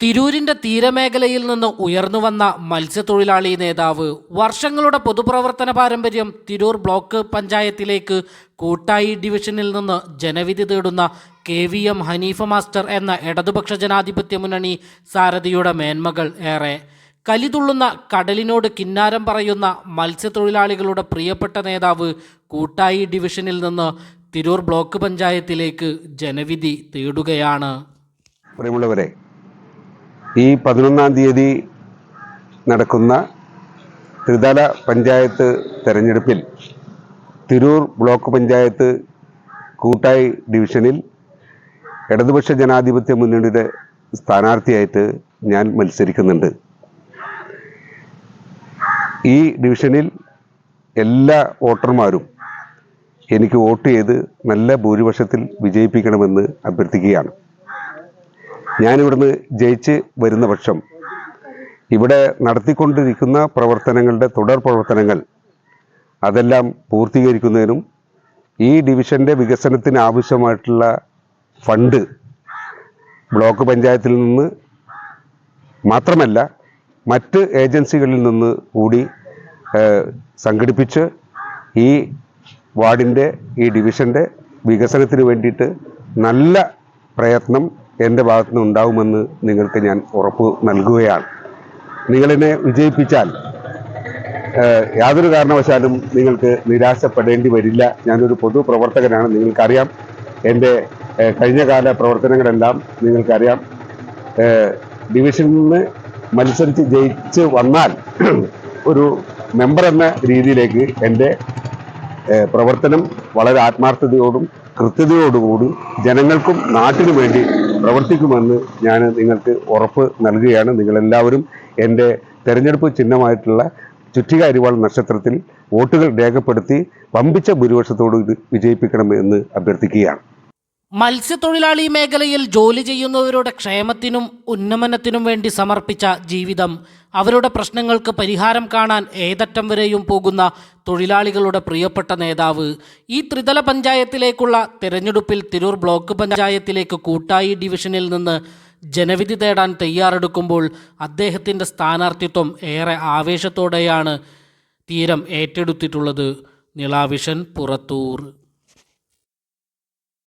തിരൂരിന്റെ തീരമേഖലയിൽ നിന്ന് ഉയർന്നു വന്ന മത്സ്യത്തൊഴിലാളി നേതാവ് വർഷങ്ങളുടെ പൊതുപ്രവർത്തന പാരമ്പര്യം തിരൂർ ബ്ലോക്ക് പഞ്ചായത്തിലേക്ക് കൂട്ടായി ഡിവിഷനിൽ നിന്ന് ജനവിധി തേടുന്ന K V M Haneefa master എന്ന ഇടതുപക്ഷ ജനാധിപത്യ മുന്നണി സാരഥിയുടെ മേന്മകൾ ഏറെ. കലിതുള്ളുന്ന കടലിനോട് കിന്നാരം പറയുന്ന മത്സ്യത്തൊഴിലാളികളുടെ പ്രിയപ്പെട്ട നേതാവ് കൂട്ടായി ഡിവിഷനിൽ നിന്ന് തിരൂർ ബ്ലോക്ക് പഞ്ചായത്തിലേക്ക് ജനവിധി തേടുകയാണ്. പ്രിയമുള്ളവരെ ഈ പതിനൊന്നാം തീയതി നടക്കുന്ന ത്രിതല പഞ്ചായത്ത് തെരഞ്ഞെടുപ്പിൽ തിരൂർ ബ്ലോക്ക് പഞ്ചായത്ത് കൂട്ടായി ഡിവിഷനിൽ ഇടതുപക്ഷ ജനാധിപത്യ മുന്നണിയുടെ സ്ഥാനാർത്ഥിയായിട്ട് ഞാൻ മത്സരിക്കുന്നുണ്ട്. ഈ ഡിവിഷനിൽ എല്ലാ വോട്ടർമാരും എനിക്ക് വോട്ട് ചെയ്ത് നല്ല ഭൂരിപക്ഷത്തിൽ വിജയിപ്പിക്കണമെന്ന് അഭ്യർത്ഥിക്കുകയാണ്. ഞാനിവിടുന്ന് ജയിച്ച് വരുന്ന പക്ഷം ഇവിടെ നടത്തിക്കൊണ്ടിരിക്കുന്ന പ്രവർത്തനങ്ങളുടെ തുടർ പ്രവർത്തനങ്ങൾ അതെല്ലാം പൂർത്തീകരിക്കുന്നതിനും ഈ ഡിവിഷന്റെ വികസനത്തിന് ആവശ്യമായിട്ടുള്ള ഫണ്ട് ബ്ലോക്ക് പഞ്ചായത്തിൽ നിന്ന് മാത്രമല്ല മറ്റ് ഏജൻസികളിൽ നിന്ന് കൂടി സംഘടിപ്പിച്ച് ഈ വാർഡിന്റെ ഈ ഡിവിഷന്റെ വികസനത്തിന് വേണ്ടിയിട്ട് നല്ല പ്രയത്നം എന്റെ ഭാഗത്തു നിന്ന് ഉണ്ടാവുമെന്ന് നിങ്ങൾക്ക് ഞാൻ ഉറപ്പ് നൽകുകയാണ്. നിങ്ങളെന്നെ വിജയിപ്പിച്ചാൽ യാതൊരു കാരണവശാലും നിങ്ങൾക്ക് നിരാശപ്പെടേണ്ടി വരില്ല. ഞാനൊരു പൊതുപ്രവർത്തകനാണ് നിങ്ങൾക്കറിയാം. എന്റെ കഴിഞ്ഞകാല പ്രവർത്തനങ്ങളെല്ലാം നിങ്ങൾക്കറിയാം. ഡിവിഷനിൽ നിന്ന് മത്സരിച്ച് ജയിച്ച് വന്നാൽ ഒരു മെമ്പർ എന്ന രീതിയിലേക്ക് എന്റെ പ്രവർത്തനം വളരെ ആത്മാർത്ഥതയോടും കൃത്യതയോടുകൂടി ജനങ്ങൾക്കും നാട്ടിനു വേണ്ടി പ്രവർത്തിക്കുമെന്ന് ഞാൻ നിങ്ങൾക്ക് ഉറപ്പ് നൽകുകയാണ്. നിങ്ങളെല്ലാവരും എന്റെ തെരഞ്ഞെടുപ്പ് ചിഹ്നമായിട്ടുള്ള ചുറ്റിക അരിവാൾ നക്ഷത്രത്തിൽ വോട്ടുകൾ രേഖപ്പെടുത്തി വമ്പിച്ച ഭൂരിപക്ഷത്തോട് വിജയിപ്പിക്കണമെന്ന് അഭ്യർത്ഥിക്കുകയാണ്. മത്സ്യത്തൊഴിലാളി മേഖലയിൽ ജോലി ചെയ്യുന്നവരുടെ ക്ഷേമത്തിനും ഉന്നമനത്തിനും വേണ്ടി സമർപ്പിച്ച ജീവിതം അവരുടെ പ്രശ്നങ്ങൾക്ക് പരിഹാരം കാണാൻ ഏതറ്റം വരെയും പോകുന്ന തൊഴിലാളികളുടെ പ്രിയപ്പെട്ട നേതാവ്. ഈ ത്രിതല പഞ്ചായത്തിലേക്കുള്ള തിരഞ്ഞെടുപ്പിൽ തിരൂർ ബ്ലോക്ക് പഞ്ചായത്തിലേക്ക് കൂട്ടായി ഡിവിഷനിൽ നിന്ന് ജനവിധി തേടാൻ തയ്യാറെടുക്കുമ്പോൾ അദ്ദേഹത്തിന്റെ സ്ഥാനാർത്ഥിത്വം ഏറെ ആവേശത്തോടെയാണ് തീരം ഏറ്റെടുത്തിട്ടുള്ളത്. നിളാവിഷൻ പുറത്തൂർ.